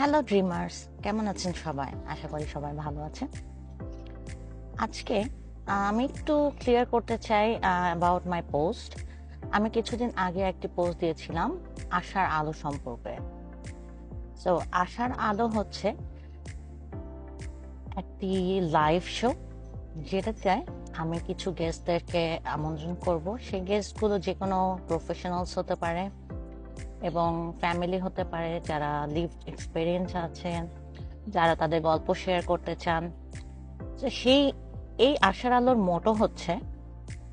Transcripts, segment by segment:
Hello dreamers কেমন আছেন সবাই? আশা করি সবাই ভালো আছেন। আজকে আমি একটু ক্লিয়ার করতে চাই অ্যাবাউট মাই পোস্ট আমি কিছুদিন আগে একটি পোস্ট দিয়েছিলাম, আশার আলো সম্পর্কে। সো আশার আলো হচ্ছে একটি লাইভ শো যেটা চাই আমি কিছু গেস্টদেরকে আমন্ত্রণ করব। সেই গেস্টগুলো যে কোনো প্রফেশনালস হতে পারে এবং ফ্যামিলি হতে পারে যারা লিভ এক্সপিরিয়েন্স আছেন, যারা তাদের গল্প শেয়ার করতে চান। সেই, এই আশার আলোর মোটো হচ্ছে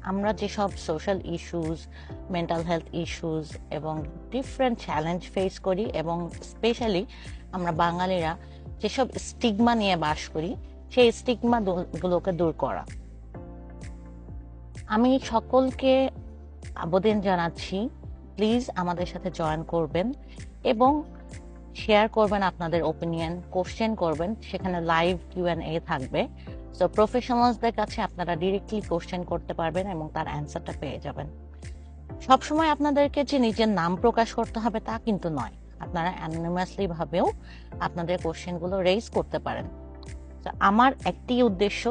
আমরা যেসব social issues mental health issues এবং ডিফারেন্ট চ্যালেঞ্জ ফেস করি এবং স্পেশালি আমরা বাঙালিরা যেসব স্টিগমা নিয়ে বাস করি, সেই স্টিগমা গুলোকে দূর করা। আমি সকলকে আবেদন জানাচ্ছি প্লিজ আমাদের সাথে জয়েন করবেন এবং শেয়ার করবেন আপনাদের ওপিনিয়ন কোশ্চেন করবেন, সেখানে লাইভ কিউ এন এ থাকবে। সো প্রফেশনালসদের কাছে আপনারা ডিরেক্টলি কোশ্চেন করতে পারবেন এবং তার অ্যান্সারটা পেয়ে যাবেন। সবসময় আপনাদেরকে যে নিজের নাম প্রকাশ করতে হবে তা কিন্তু নয়। আপনারা অ্যানোনিমাসলি ভাবেও আপনাদের কোশ্চেনগুলো রেইজ করতে পারেন। আমার একটি উদ্দেশ্য,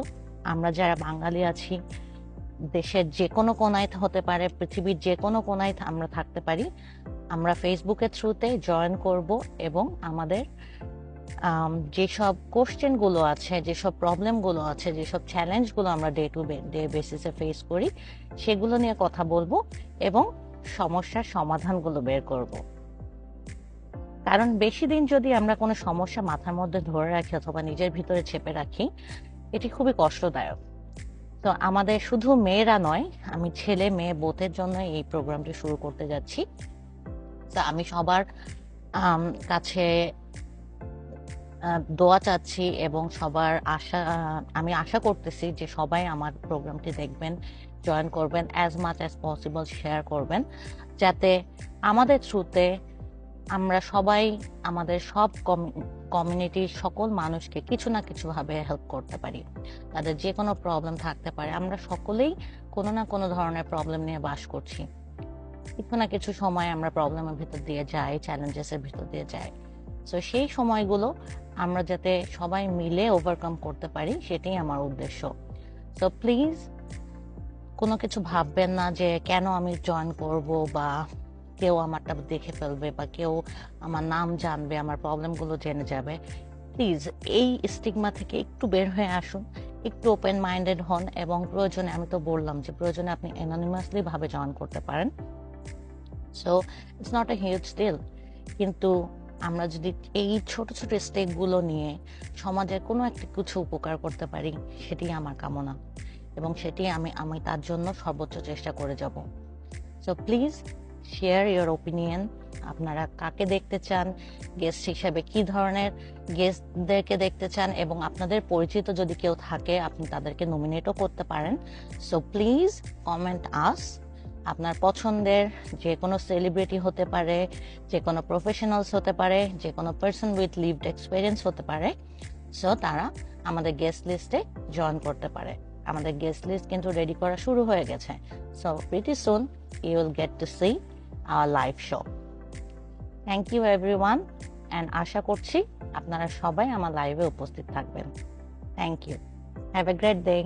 আমরা যারা বাঙালি আছি দেশের যে কোনো কোনায় হতে পারে পৃথিবীর যে কোনো কোনায় আমরা থাকতে পারি আমরা ফেসবুকের থ্রুতে জয়েন করব এবং আমাদের আম, যেসব কোশ্চেনগুলো আছে যেসব প্রবলেমগুলো আছে যেসব চ্যালেঞ্জগুলো আমরা ডে টু ডে বেসিসে ফেস করি সেগুলো নিয়ে কথা বলব এবং সমস্যার সমাধানগুলো বের করব। কারণ বেশি দিন যদি আমরা কোনো সমস্যা মাথার মধ্যে ধরে রাখি অথবা নিজের ভিতরে চেপে রাখি এটি খুবই কষ্টদায়ক। তো আমাদের শুধু মেয়েরা নয়, আমি ছেলে, মেয়ে, বোথের জন্য এই প্রোগ্রামটি শুরু করতে যাচ্ছি। তো আমি সবার কাছে দোয়া চাচ্ছি এবং সবার আশা, আমি আশা করতেছি যে সবাই আমার প্রোগ্রামটি দেখবেন, জয়েন করবেন as much as possible share করবেন, যাতে আমাদের থ্রুতে আমরা সবাই আমাদের সব কমিউনিটির সকল মানুষকে কিছু না কিছু ভাবে হেল্প করতে পারি। তাদের যে কোনো প্রবলেম থাকতে পারে। আমরা সকলেই কোনো না কোনো ধরনের প্রবলেম নিয়ে বাস করছি। কিছু না কিছু সময় আমরা প্রবলেমের ভিতর দিয়ে যাই চ্যালেঞ্জেসের ভিতর দিয়ে যাই। তো সেই সময়গুলো আমরা যাতে সবাই মিলে ওভারকাম করতে পারি, সেটাই আমার উদ্দেশ্য। তো প্লিজ কোনো কিছু ভাববেন না যে কেন আমি জয়েন করব বা কেউ আমারটা দেখে ফেলবে বা কেউ আমার নাম জানবে, আমার প্রবলেমগুলো জেনে যাবে। প্লিজ, এই স্টিগমা থেকে একটু বের হয়ে আসুন, একটু ওপেন মাইন্ডেড হন এবং প্রয়োজনে, আমি তো বললাম যে প্রয়োজনে আপনি অ্যানোনিমাসলি ভাবে জয়েন করতে পারেন। So it's not a huge deal কিন্তু আমরা যদি এই ছোট ছোট স্টেপগুলো নিয়ে সমাজের কোনো একটা কিছু উপকার করতে পারি সেটি আমার কামনা এবং সেটি আমি আমি তার জন্য সর্বোচ্চ চেষ্টা করে যাব। So please share your opinion আপনারা কাকে দেখতে চান? গেস্ট হিসাবে কি ধরনের গেস্টদেরকে দেখতে চান? এবং আপনাদের পরিচিত যদি কেউ থাকে, আপনি তাদেরকে নমিনেটও করতে পারেন। সো প্লিজ কমেন্ট আস আপনার পছন্দের যে কোনো সেলিব্রিটি হতে পারে, যে কোনো প্রফেশনালস হতে পারে, যে কোনো পার্সন উইথ লিভড এক্সপিরিয়েন্স হতে পারে। সো তারা আমাদের গেস্ট লিস্টে জয়েন করতে পারে। আমাদের গেস্ট লিস্ট কিন্তু রেডি করা শুরু হয়ে গেছে। So pretty soon you will get to see our live show thank you everyone and আশা করছি আপনারা সবাই আমার লাইভে উপস্থিত থাকবেন. Thank you have a great day